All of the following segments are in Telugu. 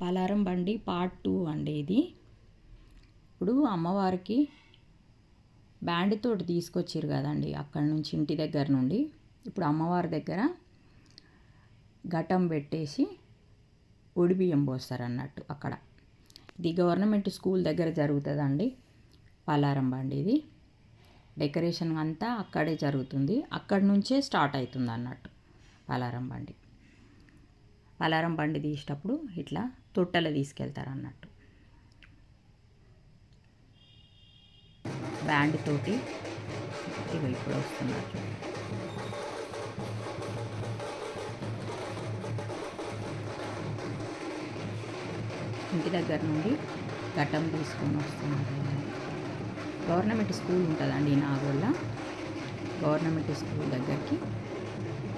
పలారం బండి పార్ట్ టూ అండి ఇది. ఇప్పుడు అమ్మవారికి బ్యాండ్ తోటి తీసుకొచ్చారు కదండి అక్కడి నుంచి ఇంటి దగ్గర నుండి. ఇప్పుడు అమ్మవారి దగ్గర ఘటం పెట్టేసి ఒడిబియ్యం పోస్తారు అన్నట్టు అక్కడ. ఇది గవర్నమెంట్ స్కూల్ దగ్గర జరుగుతుందండి పలారం బండి ఇది. డెకరేషన్ అంతా అక్కడే జరుగుతుంది. అక్కడి నుంచే స్టార్ట్ అవుతుంది అన్నట్టు పలారం బండి. అలారం బండి తీసేటప్పుడు ఇట్లా తొట్టెలు తీసుకెళ్తారు అన్నట్టు బ్యాండ్ తోటి ఇవి ఇప్పుడు వస్తున్నారు ఇంటి దగ్గర నుండి ఘట్టం తీసుకొని వస్తున్నారు. గవర్నమెంట్ స్కూల్ ఉంటుందండి నాగోళ్ళ గవర్నమెంట్ స్కూల్ దగ్గరికి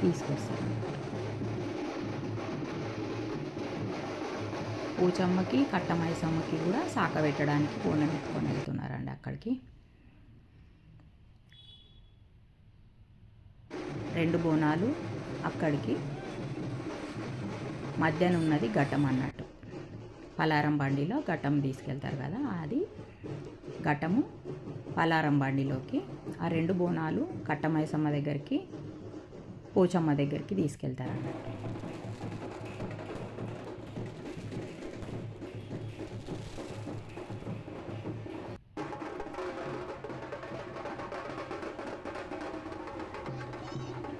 తీసుకొస్తారు. పూచమ్మకి కట్టమైసమ్మకి కూడా సాక పెట్టడానికి పూనం ఎత్తుకొని వెళ్తున్నారండి అక్కడికి. రెండు బోనాలు అక్కడికి. మధ్యాహ్నం ఉన్నది ఘటం అన్నట్టు. పలారం బండిలో ఘటం తీసుకెళ్తారు కదా అది ఘటము. పలారం బండిలోకి ఆ రెండు బోనాలు కట్టమైసమ్మ దగ్గరికి పోచమ్మ దగ్గరికి తీసుకెళ్తారు అన్నట్టు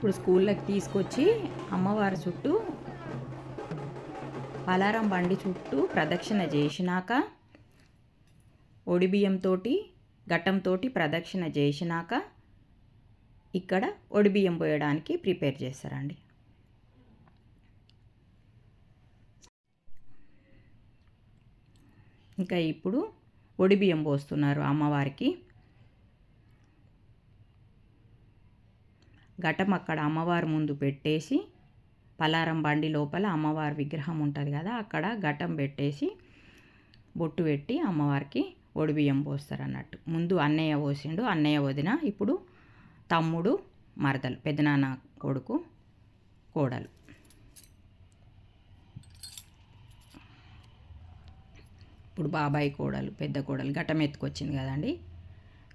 ఇప్పుడు స్కూల్లోకి తీసుకొచ్చి అమ్మవారి చుట్టూ పలారం బండి చుట్టూ ప్రదక్షిణ చేసినాక ఒడిబియ్యంతో ఘట్టంతో ప్రదక్షిణ చేసినాక ఇక్కడ ఒడిబియ్యం పోయడానికి ప్రిపేర్ చేస్తారండి. ఇంకా ఇప్పుడు ఒడిబియ్యం పోస్తున్నారు అమ్మవారికి. ఘటం అక్కడ అమ్మవారి ముందు పెట్టేసి పలారం బండి లోపల అమ్మవారి విగ్రహం ఉంటుంది కదా అక్కడ ఘటం పెట్టేసి బొట్టు పెట్టి అమ్మవారికి ఒడిబియ్యం పోస్తారు అన్నట్టు ముందు అన్నయ్య పోసిండు. అన్నయ్య వదిన ఇప్పుడు తమ్ముడు మరదలు పెదనాన్న కొడుకు కోడలు. ఇప్పుడు బాబాయ్ కోడలు పెద్ద కోడలు ఘటం ఎత్తుకొచ్చింది కదండి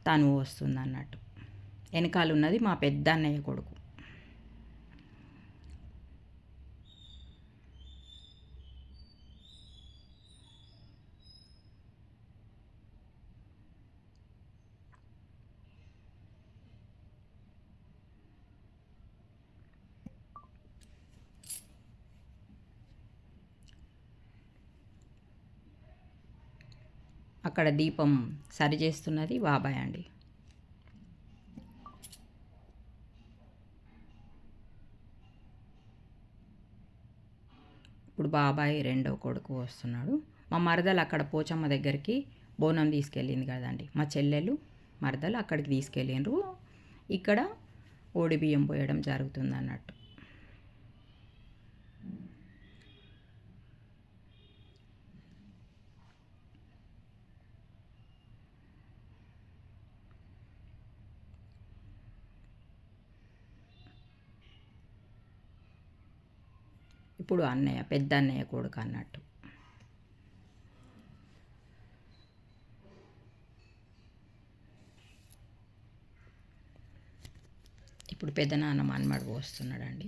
తను వస్తుంది అన్నట్టు వెనకాల ఉన్నది మా పెద్ద అన్నయ్య కొడుకు. అక్కడ దీపం సరి చేస్తున్నది బాబాయ్ అండి. ఇప్పుడు బాబాయ్ రెండో కొడుకు వస్తున్నాడు. మా మరదలు అక్కడ పోచమ్మ దగ్గరికి బోనం తీసుకెళ్ళింది కదండి. మా చెల్లెలు మరదలు అక్కడికి తీసుకెళ్ళిండ్రు. ఇక్కడ ఓడిబియ్యం పోయడం జరుగుతుంది అన్నట్టు ఇప్పుడు అన్నయ్య పెద్ద అన్నయ్య కొడుకు అన్నట్టు. ఇప్పుడు పెద్ద నాన్న మన్మడు పోస్తున్నాడండి.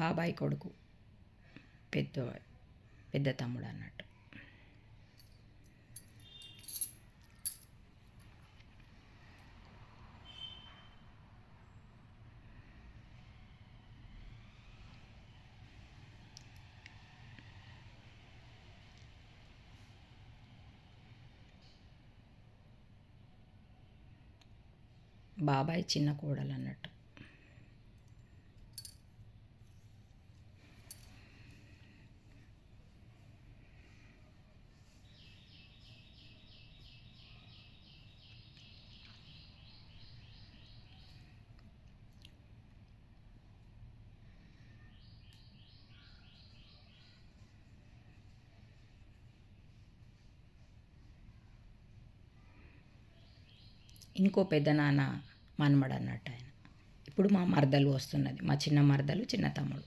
బాబాయ్ కొడుకు. పెద్ద పెద్ద తమ్ముడు అన్నట్టు. బాబాయ్ చిన్న కోడలు అన్నట్టు. ఇంకో పెద్ద నాన్న మనమడు అన్నట్టు ఆయన. ఇప్పుడు మా మరదలు వస్తున్నది. మా చిన్న మరదలు చిన్న తమ్ముడు.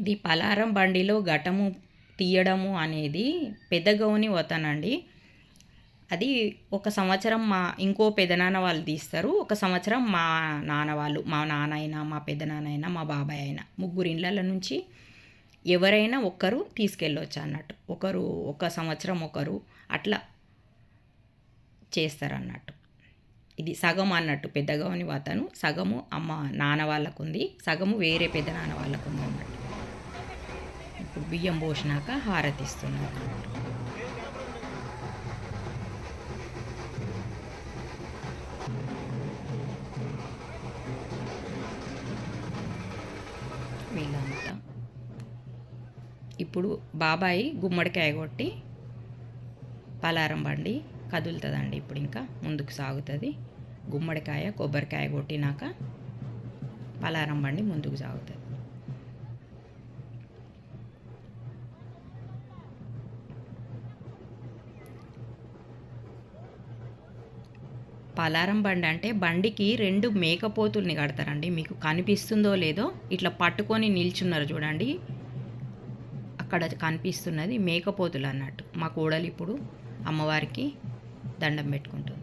ఇది పలారం బండిలో ఘటము తీయడము అనేది పెద్ద గౌని వతనండి. అది ఒక సంవత్సరం మా ఇంకో పెదనాన్న వాళ్ళు తీస్తారు. ఒక సంవత్సరం మా నాన్న వాళ్ళు మా నాన్న అయినా మా పెదనాన్న అయినా మా బాబాయ్ అయినా ముగ్గురు ఇళ్ళ నుంచి ఎవరైనా ఒక్కరు తీసుకెళ్ళవచ్చు అన్నట్టు. ఒకరు ఒక సంవత్సరం ఒకరు అట్లా చేస్తారు అన్నట్టు ఇది సగం అన్నట్టు పెద్దగా అని అతను సగము అమ్మ నాన్న వాళ్ళకు ఉంది సగము వేరే పెద్ద నాన్న వాళ్ళకు ఉంది అన్నట్టు. ఇప్పుడు బియ్యం పోసినాక హారతిస్తున్నారు. అన్నట్టు ఇప్పుడు బాబాయి గుమ్మడికాయ కొట్టి పలారం బండి కదులుతుందండి ఇప్పుడు ఇంకా ముందుకు సాగుతుంది. గుమ్మడికాయ కొబ్బరికాయ కొట్టినాక పలారం బండి ముందుకు సాగుతుంది. పలారం బండి అంటే బండికి రెండు మేకపోతుల్ని కడతారండి. మీకు కనిపిస్తుందో లేదో ఇట్లా పట్టుకొని నిల్చున్నారు చూడండి. అక్కడ కనిపిస్తున్నది మేకపోతులు అన్నట్టు. మా కోడలు ఇప్పుడు అమ్మవారికి దండం పెట్టుకుంటుంది.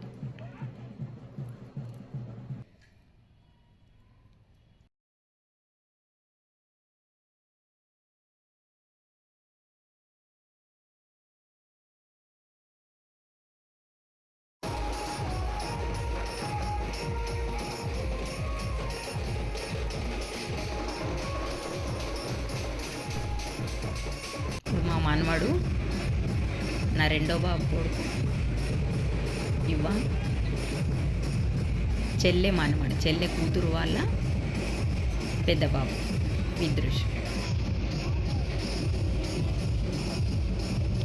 రెండో బాబు కొడుకు. ఇవ్వ. చెల్లె అనమాట చెల్లె కూతురు వాళ్ళ పెద్ద బాబు విద్రుష్.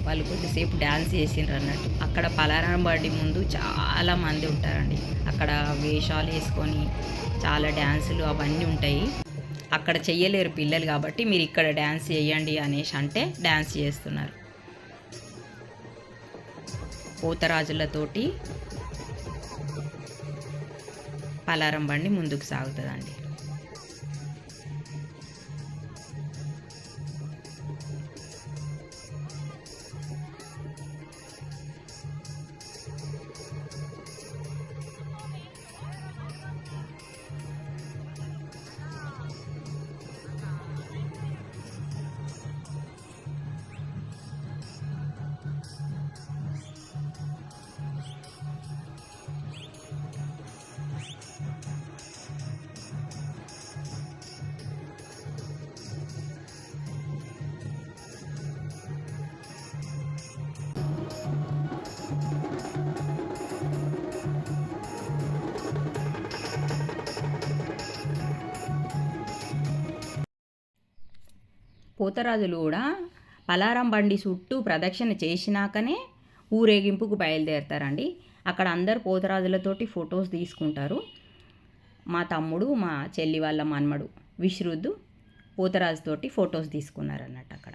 వాళ్ళు కొద్దిసేపు డ్యాన్స్ చేసిండ్రు అన్నట్టు. అక్కడ పలారం ముందు చాలా మంది ఉంటారండి. అక్కడ వేషాలు వేసుకొని చాలా డ్యాన్సులు అవన్నీ ఉంటాయి. అక్కడ చెయ్యలేరు పిల్లలు కాబట్టి మీరు ఇక్కడ డ్యాన్స్ చేయండి అనేసి అంటే డ్యాన్స్ చేస్తున్నారు. పోతరాజులతోటి పలారం బండి ముందుకు సాగుతుందండి. పోతరాజులు కూడా పలారం బండి చుట్టూ ప్రదక్షిణ చేసినాకనే ఊరేగింపుకు బయలుదేరుతారండి. అక్కడ అందరు పోతరాజులతోటి ఫొటోస్ తీసుకుంటారు. మా తమ్ముడు మా చెల్లి వాళ్ళ మన్మడు విశ్రుద్దు పోతరాజుతోటి ఫొటోస్ తీసుకున్నారన్నట్టు అక్కడ.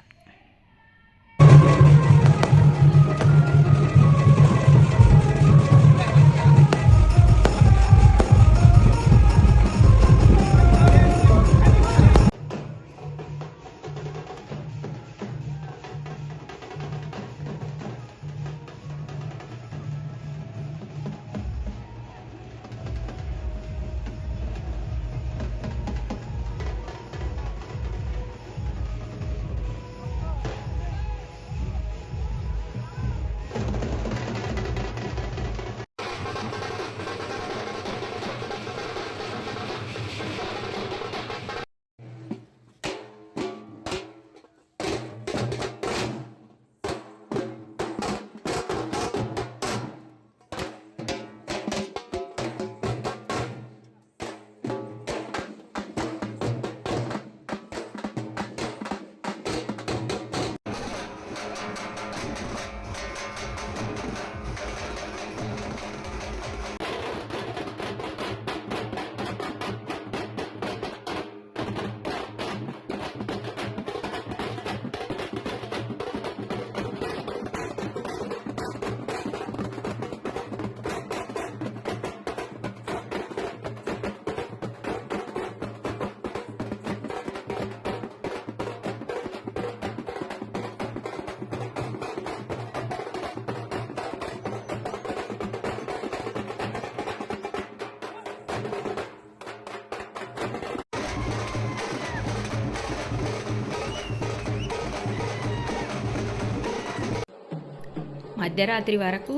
మధ్యరాత్రి వరకు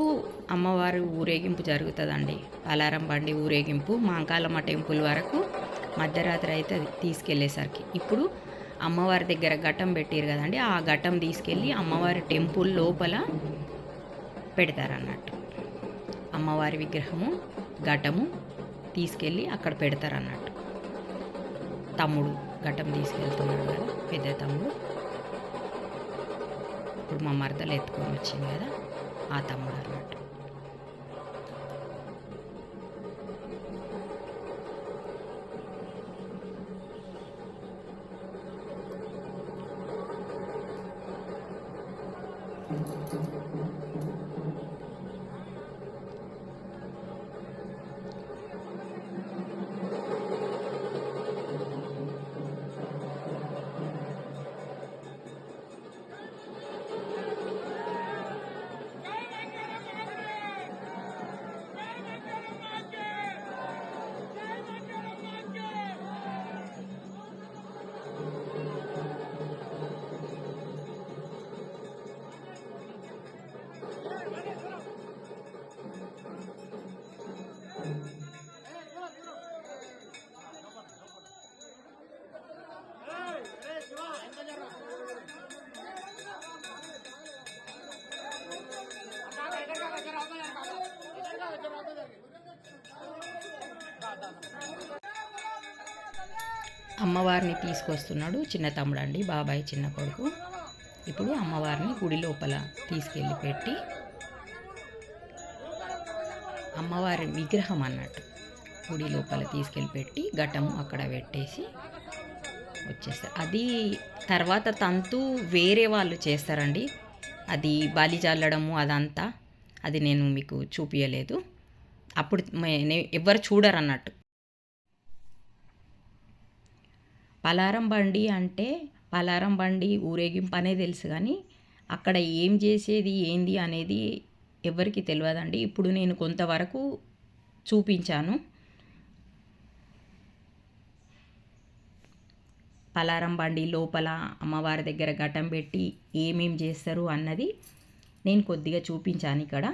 అమ్మవారి ఊరేగింపు జరుగుతుందండి. పలారం బండి ఊరేగింపు మాంకాలమ్మ టెంపుల్ వరకు మధ్యరాత్రి అయితే తీసుకెళ్ళేసరికి. ఇప్పుడు అమ్మవారి దగ్గర ఘటం పెట్టారు కదండి ఆ ఘటం తీసుకెళ్ళి అమ్మవారి టెంపుల్ లోపల పెడతారన్నట్టు. అమ్మవారి విగ్రహము ఘటము తీసుకెళ్ళి అక్కడ పెడతారన్నట్టు. తమ్ముడు ఘటం తీసుకెళ్తున్నాడు కదా పెద్ద తమ్ముడు. ఇప్పుడు మా మరదలు ఎత్తుకొని వచ్చింది కదా. ఆ తమ్ముడు అమ్మవారిని తీసుకొస్తున్నాడు చిన్న తమ్ముడు అండి బాబాయ్ చిన్న కొడుకు. ఇప్పుడు అమ్మవారిని గుడి లోపల తీసుకెళ్ళి పెట్టి అమ్మవారి విగ్రహం అన్నట్టు గుడి లోపల తీసుకెళ్ళి పెట్టి ఘటము అక్కడ పెట్టేసి వచ్చేస్తారు. అది తర్వాత తంతు వేరే వాళ్ళు చేస్తారండి. అది బలి చల్లడము అదంతా అది నేను మీకు చూపించలేదు అప్పుడు మే- ఎవ్వరు చూడరు అన్నట్టు పలారం బండి అంటే పలారం బండి ఊరేగింపు అనే తెలుసు కానీ అక్కడ ఏం చేసేది ఏంది అనేది ఎవరికి తెలియదండి ఇప్పుడు నేను కొంతవరకు చూపించాను. పలారం బండి లోపల అమ్మవారి దగ్గర ఘటం పెట్టి ఏమేం చేస్తారు అన్నది నేను కొద్దిగా చూపించాను ఇక్కడ.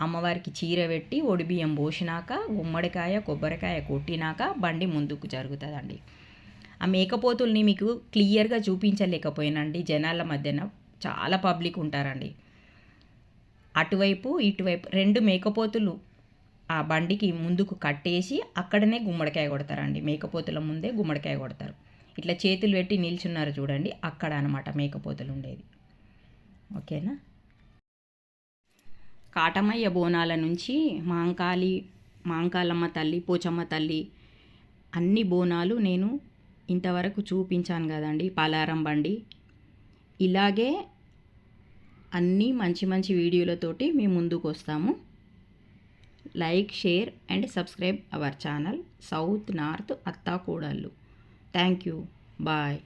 అమ్మవారికి చీర పెట్టి ఒడిబియ్యం పోసినాక గుమ్మడికాయ కొబ్బరికాయ కొట్టినాక బండి ముందుకు జరుగుతుందండి. ఆ మేకపోతుల్ని మీకు క్లియర్గా చూపించలేకపోయినండి. జనాల మధ్యన చాలా పబ్లిక్ ఉంటారండి. అటువైపు ఇటువైపు రెండు మేకపోతులు ఆ బండికి ముందుకు కట్టేసి అక్కడనే గుమ్మడికాయ కొడతారండి. మేకపోతుల ముందే గుమ్మడికాయ కొడతారు. ఇట్లా చేతులు పెట్టి నిల్చున్నారు చూడండి. అక్కడ అనమాట మేకపోతులు ఉండేది. ఓకేనా? కాటమయ్య బోనాల నుంచి మాంకాళి మాంకాలమ్మ తల్లి పోచమ్మ తల్లి అన్ని బోనాలు నేను ఇంతవరకు చూపించాను కదండి పాలారం బండి. ఇలాగే అన్నీ మంచి మంచి వీడియోలతోటి మేము ముందుకు వస్తాము. Like share and subscribe our channel south north అత్తా కూడళ్ళు థ్యాంక్ యూ. బాయ్.